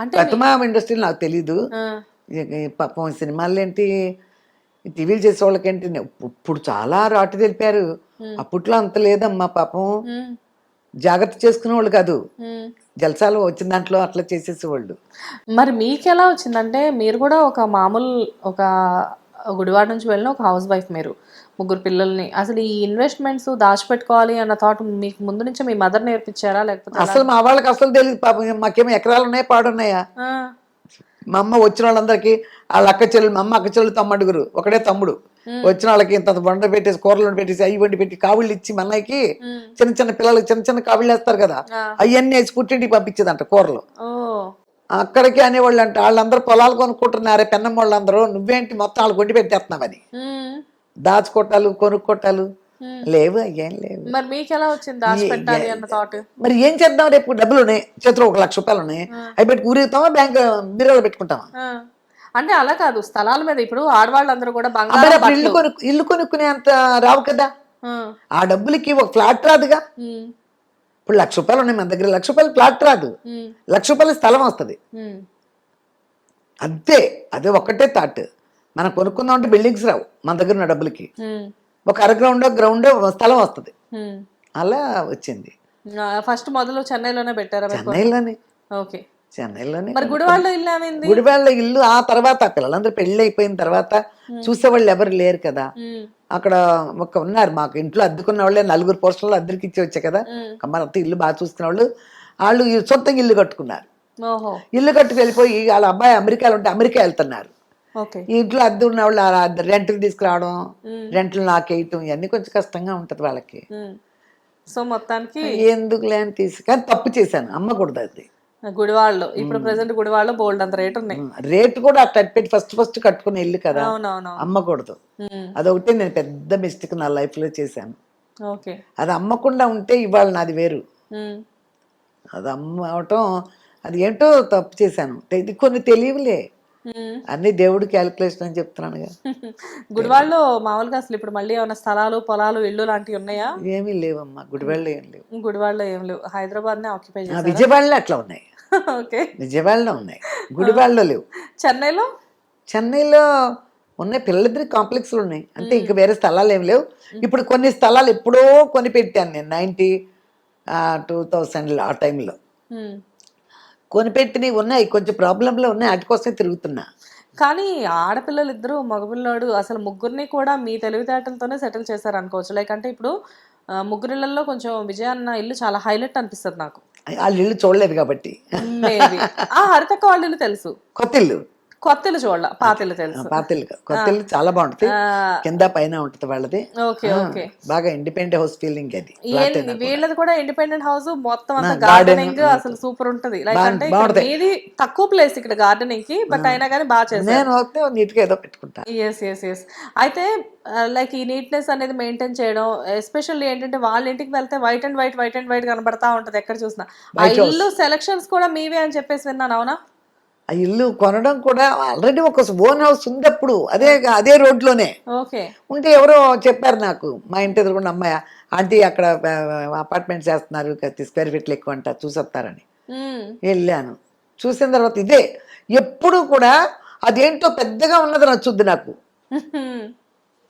అంటే ప్రతిమా ఇండస్ట్రీ నాకు తెలీదు. పాపం సినిమాలు ఏంటి టీవీలు చేసే వాళ్ళకేంటి? ఇప్పుడు చాలా రాటు తెలిపారు. అప్పట్లో అంత లేదమ్మా పాపం. జాగ్రత్త చేసుకునే వాళ్ళు కాదు. జలసాలు వచ్చిన దాంట్లో అట్లా చేసేసేవాళ్ళు మరి మీకు ఎలా వచ్చిందంటే మీరు కూడా ఒక మామూలు ఒక గుడివాడ నుంచి వెళ్ళిన ఒక హౌస్ వైఫ్ మీరు. ముగ్గురు పిల్లల్ని. అసలు ఈ ఇన్వెస్ట్మెంట్స్ దాచిపెట్టుకోవాలి అన్న థాట్ మీకు ముందు నుంచే మీ మదర్ నేర్పించారా? లేకపోతే? అసలు మా వాళ్ళకి అసలు తెలియదు పాపం. మాకేమో ఎకరాలు ఉన్నాయి పాడున్నాయా మా అమ్మ వచ్చిన వాళ్ళందరికీ వాళ్ళ అక్క చెల్లెలు మా అమ్మ అక్క చెల్లెలు తమ్మడుగురు ఒకటే తమ్ముడు. వచ్చిన వాళ్ళకి ఇంత వంట పెట్టేసి కూరలు పెట్టేసి అవి వండి పెట్టి కావిళ్ళు ఇచ్చి మా అన్నయ్యకి ఉమ్, చిన్న చిన్న పిల్లలకి చిన్న చిన్న కావిళ్ళు వేస్తారు కదా. అవన్నీ వేసి పుట్టింటికి పంపించేదంట కూరలు. అక్కడికి అనేవాళ్ళు అంట వాళ్ళందరూ పొలాలు కొనుక్కుంటున్నారే పెన్నం వాళ్ళందరూ నువ్వేంటి మొత్తం వాళ్ళు కొండి పెట్టేస్తున్నావని దాచుకోటాలు కొనుక్కోటాలు. లేవు అయ్యేం లేవు. మరి మీకు ఎలా వచ్చింది దాచిపెట్టాలి అన్న థాట్? మరి ఏం చేద్దాం? రేపు డబ్బులు ఉన్నాయి. చేతిలో ఒక లక్ష రూపాయలు ఉన్నాయి. అవి పెట్టి ఊరేగుతామా బ్యాంక్ బీరోలో పెట్టుకుంటామా? అంటే అలా కాదు. స్థలాల మీద ఇప్పుడు ఆడవాళ్ళందరూ కూడా బంగారం ఇల్లు కొను ఇల్లు కొనుక్కునే అంత రావు కదా. ఆ, డబ్బులకి ఒక ఫ్లాట్ రాదుగా. ఇప్పుడు లక్ష రూపాయలు ఉన్నాయి మన దగ్గర. లక్ష రూపాయలు ఫ్లాట్ రాదు. లక్ష రూపాయల స్థలం వస్తుంది. అంతే. అదే ఒక్కటే థాట్. మనం కొనుక్కుందాం అంటే బిల్డింగ్స్ రావు మన దగ్గర ఉన్న డబ్బులకి. ఒక అర గ్రౌండ్ గ్రౌండ్ స్థలం వస్తుంది. అలా వచ్చింది. ఫస్ట్ మొదలు చెన్నైలోనే పెట్టారా? చెన్నైలోనే. ఓకే. చెన్నైలోనే మరి గుడివాడలో ఇల్లు గుడివాళ్ళ ఇల్లు ఆ తర్వాత పిల్లలందరూ పెళ్ళి అయిపోయిన తర్వాత చూసేవాళ్ళు ఎవరు లేరు కదా. అక్కడ ఒక ఉన్నారు మాకు ఇంట్లో అద్దుకున్న వాళ్ళే నలుగురు పోస్టులు అద్దరికి ఇచ్చి వచ్చా కదా. ఉమ్. కమ్మారంతా ఇల్లు బాగా చూసుకున్న వాళ్ళు. వాళ్ళు సొంతంగా ఇల్లు కట్టుకున్నారు. ఇల్లు కట్టుకు వెళ్ళిపోయి వాళ్ళ అబ్బాయి అమెరికాలో ఉంటే అమెరికా వెళ్తున్నారు. ఇంట్లో అద్దె ఉన్న వాళ్ళు రెంట్లు తీసుకురావడం రెంట్లు నాకేయటం ఇవన్నీ కొంచెం కష్టంగా ఉంటుంది వాళ్ళకి. సో మొత్తానికి ఎందుకులే అని తీసి కానీ తప్పు చేశాను అమ్మకూడదు అది. గుడివాడలో ఇప్పుడు ప్రెసెంట్ గుడివాడలో బోల్డ్ అంత రేట్ ఉన్నాయి. రేటు కూడా అట్లా పెట్టి ఫస్ట్ ఫస్ట్ కట్టుకునే ఇల్లు కదా అమ్మకూడదు. అదొకటి నేను పెద్ద మిస్టేక్ నా లైఫ్లో చేశాను. ఓకే. అది అమ్మకుండా ఉంటే ఇవాళ నాది వేరు. అది అమ్మ అవటం అది ఏంటో తప్పు చేశాను. కొన్ని తెలియవులే. అన్ని దేవుడి క్యాలిక్యులేషన్ అని చెప్తున్నాను గుడివాడలో మామూలుగా అసలు ఇప్పుడు మళ్ళీ ఏమైనా స్థలాలు పొలాలు ఇల్లు లాంటివి ఉన్నాయా? ఏమీ లేవమ్మా గుడివాడలో ఏం లేవు. గుడివాడలో ఏం లేవు. హైదరాబాద్ నే ఆక్యుపై విజయవాడలో అట్లా ఉన్నాయి. ఓకే. విజయవాడలో ఉన్నాయి. గుడివాడలో లేవు. చెన్నైలో? చెన్నైలో ఉన్నాయి పిల్లలిద్దరి కాంప్లెక్స్లు ఉన్నాయి. అంటే ఇంకా వేరే స్థలాలు ఏం లేవు. ఇప్పుడు కొన్ని స్థలాలు ఎప్పుడో కొని పెట్టాను నేను నైంటీ టూ థౌసండ్ ఆ టైంలో. కొనిపెట్టినవి ఉన్నాయి కొంచెం ప్రాబ్లంలో ఉన్నాయి వాటి కోసమే తిరుగుతున్నా. కానీ ఆడపిల్లలు ఇద్దరు మగపిల్లాడు అసలు ముగ్గురిని కూడా మీ తెలివితేటలతోనే సెటిల్ చేశారు అనుకోవచ్చు లైక్ అంటే ఇప్పుడు ముగ్గురిళ్ళల్లో కొంచెం విజయ అన్న ఇల్లు చాలా హైలైట్ అనిపిస్తుంది నాకు. వాళ్ళు ఇల్లు చూడలేదు కాబట్టి. హరితక్క వాళ్ళ ఇల్లు తెలుసు. కొత్త ఇల్లు. కొత్త ఇల్లు చూడాల పాత ఇల్లు తెలుసు. పాత ఇల్లు కాదు. కొత్త ఇల్లు చాలా బాగుంటుంది కింద పైన ఉంటుంది వాళ్ళది. Okay okay. బాగా ఇండిపెండెంట్ హౌస్ ఫీలింగ్ అది. వీళ్ళది కూడా ఇండిపెండెంట్ హౌస్ మొత్తం అంతా గార్డెనింగ్ అసలు సూపర్ ఉంటది. లైక్ అంటే. మీది తక్కువ ప్లేస్ ఇక్కడ గార్డెనింగ్కి బట్ అయినా కానీ బాగా చేశారు. నేను వస్తే నీట్గా ఏదో పెట్టుకుంటా. ఎస్ ఎస్ ఎస్ అయితే లైక్ ఈ నీట్నెస్ అనేది మెయింటైన్ చేయడం ఎస్పెషల్లీ ఏంటంటే వాళ్ళ ఇంటికి వెళ్తే white and white white and white కనబడతా ఉంటది ఎక్కడ చూసినా. ఇల్లు సెలక్షన్స్ కూడా మీవే అని చెప్పేసి విన్నాను అవునా? ఆ ఇల్లు కొనడం కూడా ఆల్రెడీ ఒక ఓన్ హౌస్ ఉంది అప్పుడు అదే అదే రోడ్లోనే. ఉంటే ఎవరో చెప్పారు నాకు మా ఇంటి ఎదురుకుండా అమ్మాయి ఆంటీ అక్కడ అపార్ట్మెంట్స్ చేస్తున్నారు కత్తి స్క్వేర్ ఫీట్లు ఎక్కువ అంట చూసొస్తారని. వెళ్ళాను. చూసిన తర్వాత ఇదే ఎప్పుడు కూడా అదేంటో పెద్దగా ఉన్నది నచ్చుద్ది నాకు.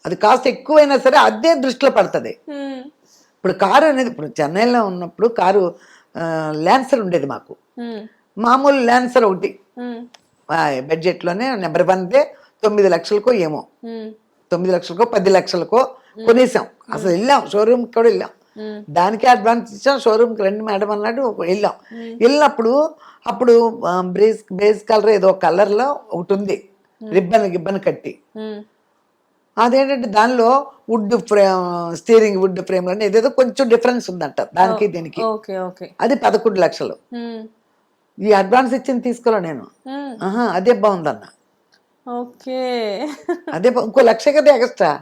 అది కాస్త ఎక్కువైనా సరే అదే దృష్టిలో పడుతుంది. ఇప్పుడు కారు అనేది ఇప్పుడు చెన్నైలో ఉన్నప్పుడు కారు ల్యాన్సర్ ఉండేది మాకు. మామూలు ల్యాన్సర్ ఒకటి బడ్జెట్లోనే నెంబర్ వన్దే తొమ్మిది లక్షలకో ఏమో. తొమ్మిది లక్షలకో పది లక్షలకో కొనేసాం. అసలు వెళ్ళాం షోరూమ్కి కూడా వెళ్ళాం. దానికే అడ్వాన్స్ ఇచ్చాం షోరూమ్కి రండి మేడం అన్నాడు వెళ్ళాం. వెళ్ళినప్పుడు అప్పుడు బ్రేస్ బేస్ కలర్ ఏదో కలర్లో ఒకటి ఉంది. రిబ్బన్ గిబ్బన్ కట్టి. అదేంటంటే దానిలో wood frame steering wood frame ఏదేదో కొంచెం డిఫరెన్స్ ఉందంట దానికి దీనికి. అది పదకొండు లక్షలు. ఈ అడ్వాన్స్ ఇచ్చింది తీసుకోలే నేను. ఆహా అదే బాగుందన్న. ఓకే. అదే ఇంకో లక్ష కదా ఎక్స్ట్రా.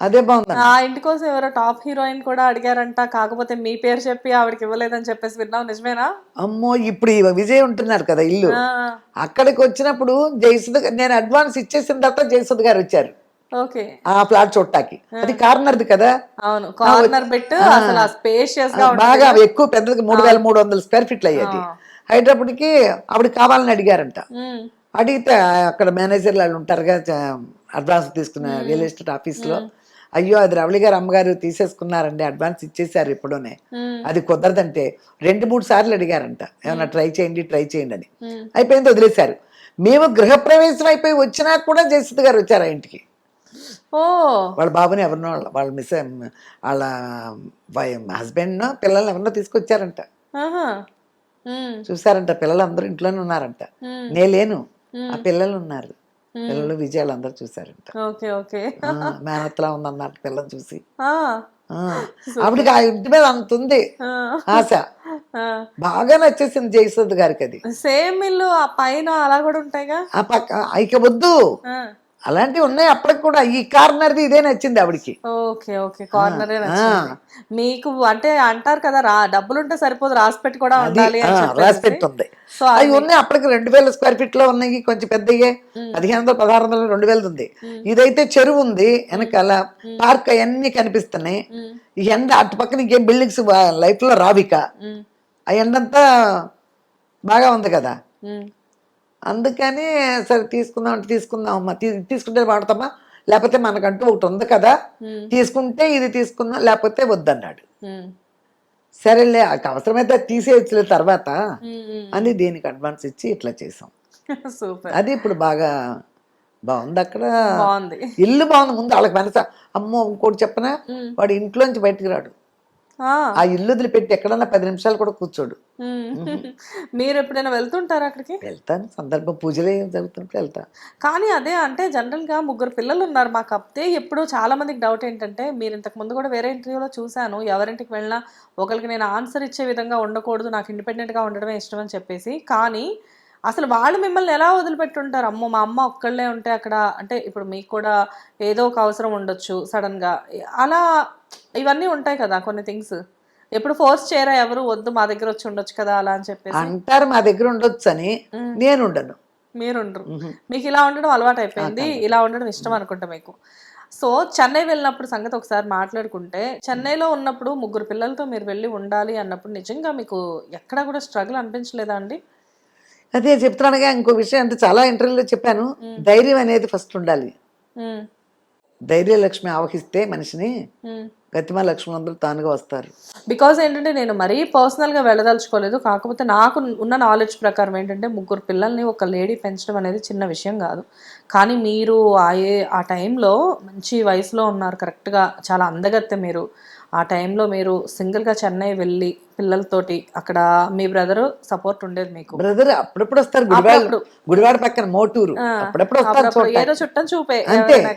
అదే బాగుందన్న. ఆ ఇంటి కోసం ఎవరో టాప్ హీరోయిన్ కూడా అడిగారంట కాకపోతే మీ పేరు చెప్పి ఆవిడకి ఇవ్వలేదని చెప్పేసి విన్నావు నిజమేనా? అమ్మో ఇప్పుడు విజయ్ ఉంటున్నారు కదా ఇల్లు. అక్కడికి వచ్చినప్పుడు జయసుధ గా- నేను అడ్వాన్స్ ఇచ్చేసిన తర్వాత జయసుధ గారు వచ్చారు. ఓకే. ఆ ఫ్లాట్ చూడటానికి. అది కార్నర్ది కదా? అవును కార్నర్ బెట్ అసలు స్పేషియస్గా బాగా ఎక్కువ పెద్దది మూడు వేల మూడు వందల స్క్వేర్ ఫీట్లు అయ్యేది. అయ్యేటప్పటికి ఆవిడ కావాలని అడిగారంట. అడిగితే అక్కడ మేనేజర్లు వాళ్ళు ఉంటారుగా అడ్వాన్స్ తీసుకున్న రియల్ ఎస్టేట్ ఆఫీస్లో. అయ్యో అది రవళి గారు అమ్మగారు తీసేసుకున్నారండి అడ్వాన్స్ ఇచ్చేసారు ఇప్పుడునే. అది కుదరదంటే రెండు మూడు సార్లు అడిగారంట. ఏమన్నా ట్రై చేయండి ట్రై చేయండి అని. అయిపోయింది వదిలేశారు. మేము గృహప్రవేశం అయిపోయి వచ్చినా కూడా జయసుధ గారు వచ్చారు ఆ ఇంటికి. వాళ్ళ బాబుని ఎవరినో వాళ్ళ- వాళ్ళ మిస్ వాళ్ళ హస్బెండ్ పిల్లల్ని ఎవరినో తీసుకొచ్చారంట. చూసారంట పిల్లలందరూ ఇంట్లోనే ఉన్నారంట. నేను లేను. ఆ పిల్లలు ఉన్నారు. పిల్లలు విజయాలు అందరూ చూసారంట మేనత్తలా ఉందన్నారు పిల్లలు చూసి. ఆ. ఆ, ఆవిడకి ఆ ఇంటి మీద అంత ఉంది. ఆశ. బాగా నచ్చేసింది జయసుధ గారికి అది. సేమ్ ఇల్లు ఆ పైన అలా కూడా ఉంటాయిగా? ఆ పక్క ఇక వద్దు. అలాంటివి ఉన్నాయి అప్పటికి కూడా. ఈ కార్నర్ది ఇదే నచ్చింది ఆవిడకి. Okay okay. కార్నరే మీకు అంటే అంటారు కదా రా డబ్బులుంటే సరిపోదు రాసి పెట్టి కూడా ఉండాలి ఆ, అని రాసి చెప్పేసి. పెట్టుంది. సో అవి ఉన్నాయి అప్పటికి రెండు వేల స్క్వేర్ ఫీట్లో ఉన్నాయి కొంచెం పెద్దయ్యే. పదిహేను వందలు పదహారు వందలు రెండు వేలది ఉంది. ఇదైతే చెరువు ఉంది వెనకాల పార్క్ అవన్నీ కనిపిస్తున్నాయి. ఈ ఎండ అటు పక్కన ఇంకేం బిల్డింగ్స్ లైఫ్లో రావిక. ఆ ఎండంతా బాగా ఉంది కదా. అందుకని సరే తీసుకుందాం అంటే తీసుకుందాం అమ్మా. తీసుకుంటే వాడతామా? లేకపోతే మనకంటూ ఒకటి ఉంది కదా. తీసుకుంటే ఇది తీసుకుందాం లేకపోతే వద్దన్నాడు. సరేలే ఆ అవసరమైతే తీసేయచ్చులే తర్వాత. అని దీనికి అడ్వాన్స్ ఇచ్చి ఇట్లా చేసాం సూపర్. అది ఇప్పుడు బాగా బాగుంది అక్కడ. బాగుంది. ఇల్లు బాగుంది ముందు వాళ్ళకి మనస అమ్మో ఇంకోటి చెప్పనా. వాడు ఇంట్లోంచి బయటికి రాడు. ఆ. ఇల్లు వదిలిపెట్టి ఎక్కడన్నా పది నిమిషాలు కూడా కూర్చోడు. మీరు ఎప్పుడైనా వెళ్తుంటారా అక్కడికి? వెళ్తాను. సందర్భం పూజలు జరుగుతుంటే వెళ్తా. కానీ అదే అంటే జనరల్గా ముగ్గురు పిల్లలు ఉన్నారు. మాకు అప్తే ఎప్పుడు చాలా మందికి డౌట్ ఏంటంటే మీరు ఇంతకు ముందు కూడా వేరే ఇంటర్వ్యూలో చూశాను. ఎవరింటికి వెళ్ళినా ఒకరికి నేను ఆన్సర్ ఇచ్చే విధంగా ఉండకూడదు. నాకు ఇండిపెండెంట్గా ఉండడమే ఇష్టం అని చెప్పేసి. కానీ అసలు వాళ్ళు మిమ్మల్ని ఎలా వదిలిపెట్టుంటారు? అమ్మో మా అమ్మ ఒక్కళ్ళే ఉంటే అక్కడ అంటే ఇప్పుడు మీకు కూడా ఏదో ఒక అవసరం ఉండొచ్చు సడన్గా. అలా ఇవన్నీ ఉంటాయి కదా కొన్ని థింగ్స్ ఎప్పుడు ఫోర్స్ చేయరా ఎవరు? వద్దు మా దగ్గర వచ్చి ఉండొచ్చు కదా అలా అని చెప్పేసి. అంటారు మా దగ్గర ఉండొచ్చు అని నేను ఉండను. మీరుండ్రు. మీకు ఇలా ఉండడం అలవాటు అయిపోయింది. ఇలా ఉండడం ఇష్టం అనుకుంటా మీకు. సో చెన్నై వెళ్ళినప్పుడు సంగతి ఒకసారి మాట్లాడుకుంటే చెన్నైలో ఉన్నప్పుడు ముగ్గురు పిల్లలతో మీరు వెళ్ళి ఉండాలి అన్నప్పుడు నిజంగా మీకు ఎక్కడా కూడా స్ట్రగుల్ అనిపించలేదా అండి? అదే చెప్తున్నానుగా ఇంకో విషయం అంటే చాలా ఇంటర్వ్యూలో చెప్పాను. ధైర్యం అనేది ఫస్ట్ ఉండాలి. ఉమ్, ధైర్య లక్ష్మి ఆవహిస్తే మనిషిని. గతిమ లక్ష్మి తానుగా వస్తారు. బికాజ్ ఏంటంటే నేను మరీ పర్సనల్గా వెళ్ళదలుచుకోలేదు. కాకపోతే నాకు ఉన్న నాలెడ్జ్ ప్రకారం ఏంటంటే ముగ్గురు పిల్లల్ని ఒక లేడీ పెంచడం అనేది చిన్న విషయం కాదు. కానీ మీరు ఆ ఏ ఆ టైంలో మంచి వయసులో ఉన్నారు. కరెక్ట్గా చాలా అందగత్తె మీరు. ఆ టైంలో మీరు సింగిల్గా చెన్నై వెళ్ళి పిల్లలతోటి అక్కడ మీ బ్రదర్ సపోర్ట్ ఉండేది మీకు బ్రదర్ అప్పుడప్పుడు వస్తారు గుడివాడ. గుడివాడ పక్కన మోటూరు అప్పుడప్పుడు వస్తారు ఏదో. చుట్టం చూపే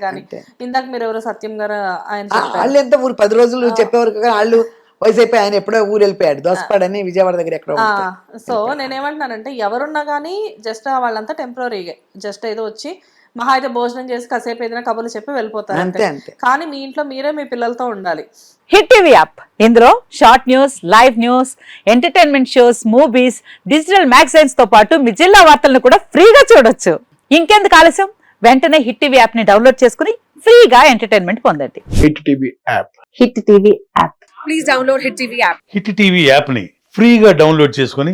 కానీ. ఇందాక మీరు ఎవరో సత్యం గారు ఆయన వాళ్ళు ఎంత ఊరు పది రోజులు చెప్పేవారు వాళ్ళు వయసు అయిపోయి ఆయన ఎప్పుడో ఊరు వెళ్ళిపోయాడు దోసపాడని విజయవాడ దగ్గర ఎక్కడో. సో నేనేమంటున్నానంటే ఎవరున్నా కానీ జస్ట్ వాళ్ళంతా టెంపరీగా జస్ట్ ఏదో వచ్చి మహా అయితే భోజనం చేసి కాసేపు ఏదైనా కబుర్లు చెప్పి వెళ్ళిపోతారు అంతే అంతే. కానీ మీ ఇంట్లో మీరే మీ పిల్లలతో ఉండాలి. Hit TV app. ఇందులో short news live news entertainment shows movies digital మ్యాగజైన్స్తో పాటు మీ జిల్లా వార్తలను కూడా ఫ్రీగా చూడొచ్చు. ఇంకెందుకు ఆలస్యం? వెంటనే హిట్ టీవీ యాప్ని డౌన్లోడ్ చేసుకుని ఫ్రీగా ఎంటర్టైన్మెంట్ పొందండి. Hit TV app. Hit TV app. Hit TV యాప్ని ఫ్రీగా డౌన్లోడ్ చేసుకొని